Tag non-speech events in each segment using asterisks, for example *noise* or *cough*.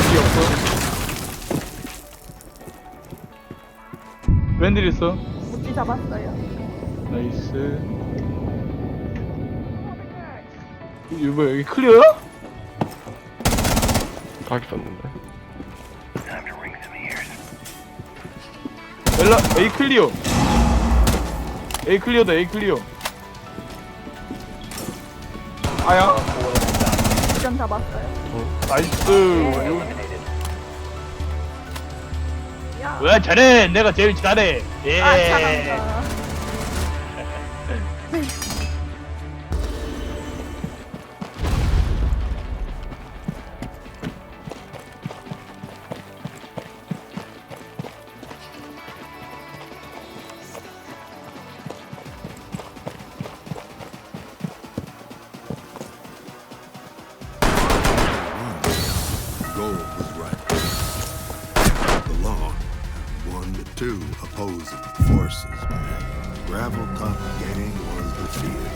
뒤에 없어. 웬일 있어? 무지 잡았어요. 나이스. 이거 뭐야, 여기 클리어야? 가기 썼는데. 엘라, A 클리어. A 클리어다, A 클리어. 아야. 무전 잡았어요. 나이스. 야. 왜 잘해? 내가 제일 잘해. 예. 아, 잘한다. *laughs* two opposing forces. Gravel Top Gang was defeated.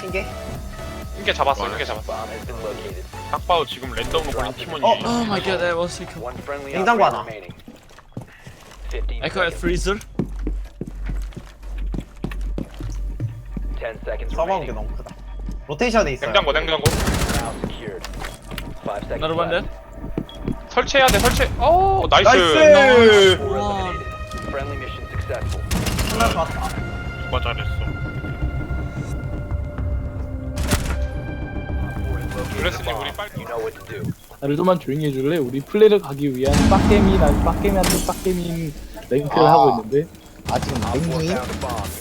핑계? 흰개 잡았어 흰개 잡았어 딱 봐도 지금 랜덤으로 걸린 팀원이 어, Oh my god, that was sick. 냉장고 하나. Echo at freezer. 써먹은 게 너무 크다. 로테이션에 있어요. 냉장고 냉장고 Another one there. 설치해야 돼 설치 오 나이스 나이스! 하나 좋았다. 누가 잘했어 그랬으니 우리 빨리 나를 좀만 조용히 해줄래? 우리 플레이를 가기 위한 빡게임이 난 빡게임한테 빡게임인 랭크를 아. 하고 있는데 아, 냉중이?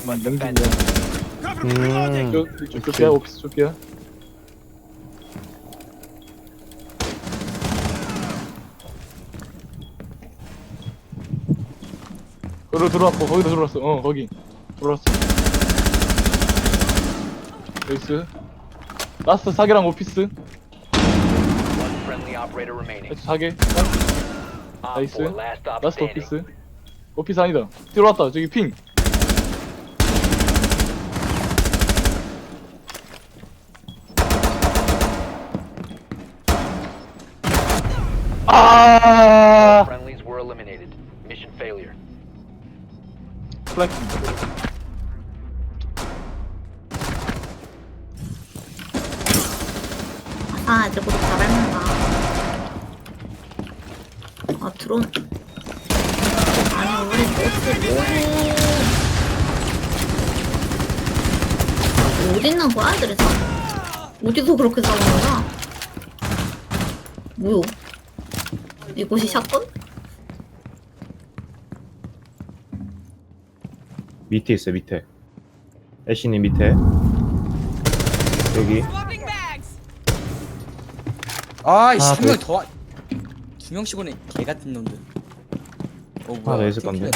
만 랭크면 음. 저, 저 쪽이야 오피스 쪽이야 거기로 들어왔고 거기로 들어왔어. 어 거기. 들어왔어. 나이스. 라스트 사계랑 오피스. 나이스 사계. 나이스. 라스트 오피스. 오피스 아니다. 들어왔다. 저기 핑. 아! Friendlies were eliminated. Mission failure. 플렉 아, 이제 곧 잘해낸다. 아, 드론. 아니, 우리 보스 뭐해. 아, 어디 있는 거야, 애들이 다? 어디서 그렇게 싸우는 거야? 뭐요? 이곳이 샷건? 밑에 있어 밑에. 애쉬님 밑에. 여기. 아이씨, 아, 한 명이 그- 더. 와- 두 명씩 오네. 개 같은 놈들. 어, 하나 더 있을 건데.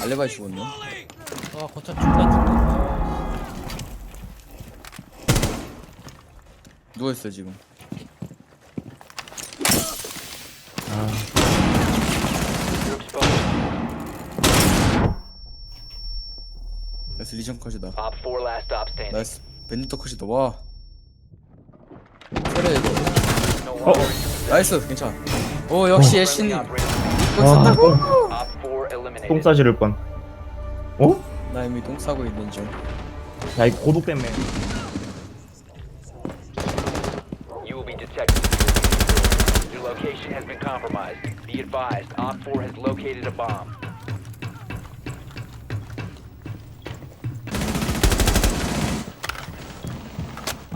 알레바이 죽었네. 아, 거차 존나 죽네. 누워 있어, 지금. You're exposed. 나이스, 리전 컷이다. Op 4 last stop standing. 나이스, 밴디터 컷이다, 와. 그래, No longer 나이스, 괜찮아. 오, 역시 애쉬님. friendly operator. 이걸 쓴다고? Op 4 eliminated. 똥 싸지를 뻔. 어? 나 이미 똥 싸고 있는 중. 야, 이 고독 때문에. You will be detected. Your location has been compromised. Be advised, Op 4 has located a bomb.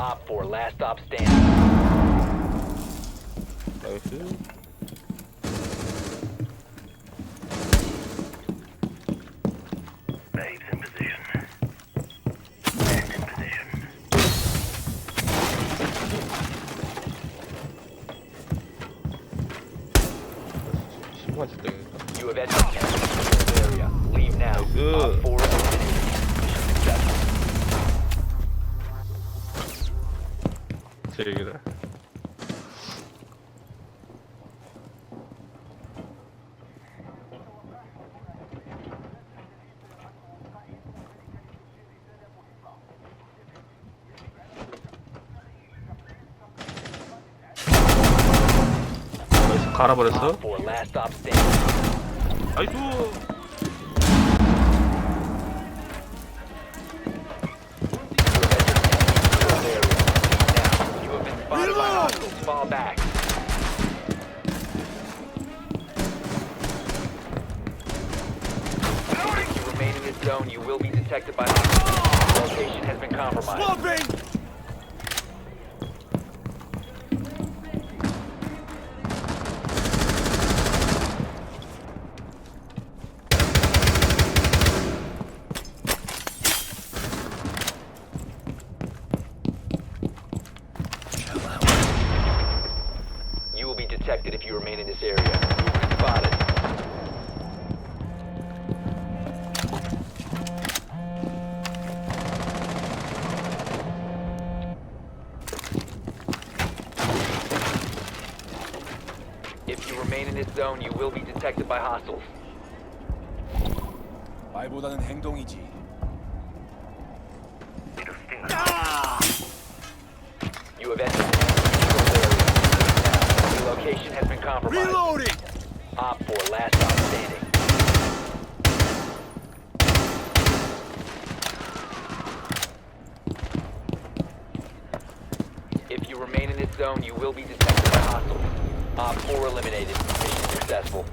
Op 4 last stop standing. 갈아버렸어. Op 4 last stop standing. 나이스. You have been spotted by hostiles. Fall back. If you remain in this zone, you will be detected by hostiles. Location has been compromised. You remain in this zone, you will be detected by hostiles. 말보다는 행동이지. You have entered the area. Your location has been compromised. Reloading! Op 4, last stop standing. If you remain in this zone, you will be detected by hostiles. Op 4 eliminated. Mission successful.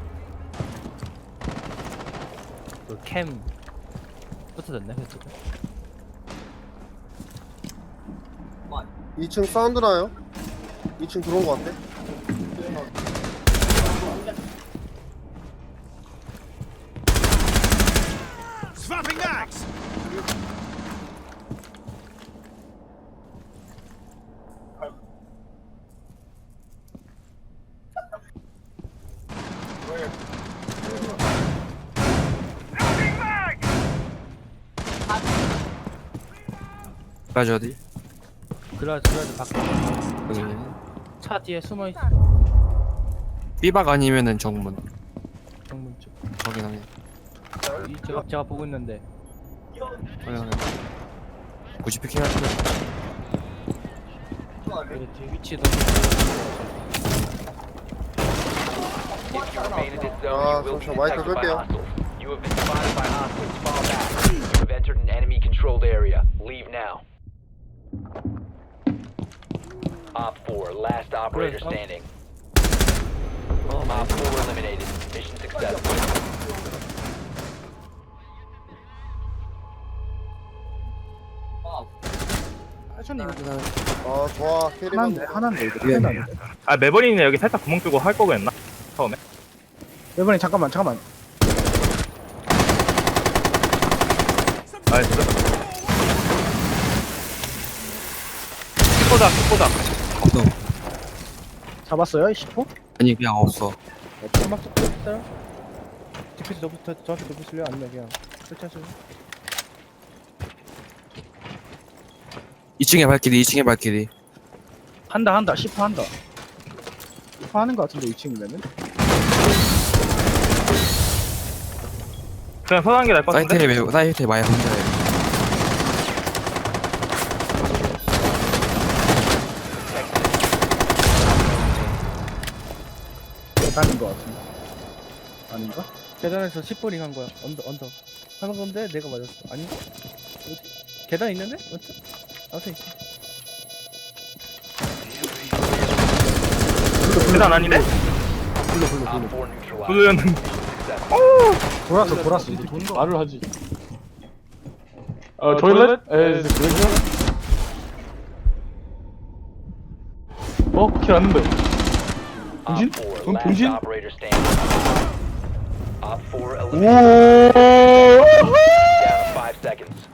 그캠 흩어졌네 흩어졌네. 2층 사운드 나요? 2층 들어온 것 같아. 까지 어디? 그래 그래도 밖에 여기 차 뒤에 숨어 있어. 삐박 아니면은 정문 정문 쪽. 확인하게 이 제가 제가 보고 있는데 확인하게 굳이 피킹 할 필요 여기 뒤에 위치도. If you remain in this zone, Ah, you will be 잠시만, 마이크 detected by 끌게요. hostiles. You have been spotted by hostiles. Fall back. You have entered an enemy-controlled area. Leave now. Op 4, last operator oh. standing. Op 4 eliminated. Mission successful. 아, 좋아. 캐리만. 하나인데 이거 미안해 아 매버리는 여기 살짝 구멍 뚫고 할 거겠나? 이번에 잠깐만 잠깐만 아 진짜. 키보다 키보다. 없어 잡았어요 10호? 아니 그냥 없어 음악 좀 있어요? 디피스 너부 더 저한테 높으실래요? 아니면 그냥 설치하실래요? 2층에 발길이 2층에 발길이 한다 한다 10호 한다 10호 하는 거 같은데 2층이면은 그냥 서는 게 나을 것 같은데. 사이트에 매 사이트에 많이 혼자해 계단인 거 같은데 아닌가? 계단에서 10분이 한 거야. 언더 언더. 하는 건데 내가 맞았어. 아닌가? 어디? 계단 있는데? 맞죠? 앞에 있어. 계단 아닌데? 4 neutralized. 그는 Successful. 돌았어 돌았어 이제 돈 말을 하지 어 토일렛? 에 그러죠? 어? 킬 왔는데? 4, 돈 동신? operator standing. Op 4 eliminated. 오 Down to 5 seconds.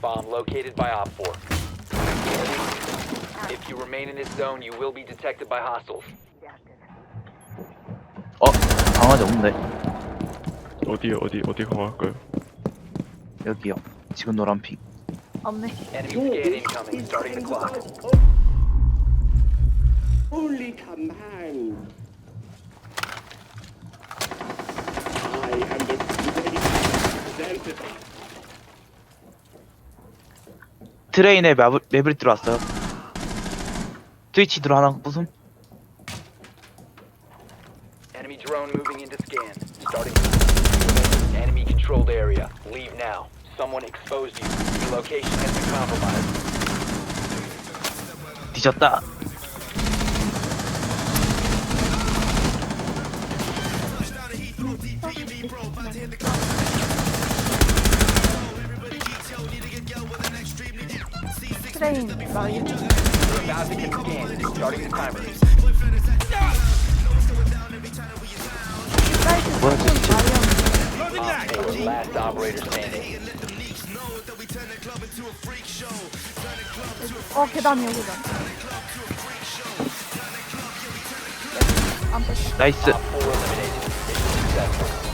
Bomb located by Op 4. If you remain in this zone, you will be detected by hostiles. 강아지 없는데 어디 어디 어디 가볼까요? 여기요 지금 노란 핑 없네. Enemy scan incoming. Starting the clock. Holy command! I am the representative. 트레인에 맵을, 맵을 들어왔어요 트위치 들어 하나 부숨 Enemy drone moving into scan. Starting. Enemy controlled area. Leave now. Someone exposed you. Your location has been compromised. 뒤졌다 트레인 라인. You're about to get scanned. Starting the timer. 사이트 뭐야, 저 진짜. 라이언. Op 4, last operator standing. 어 계단이요 계단. 안 뺐어. 나이스 Op 4 eliminated. Mission successful.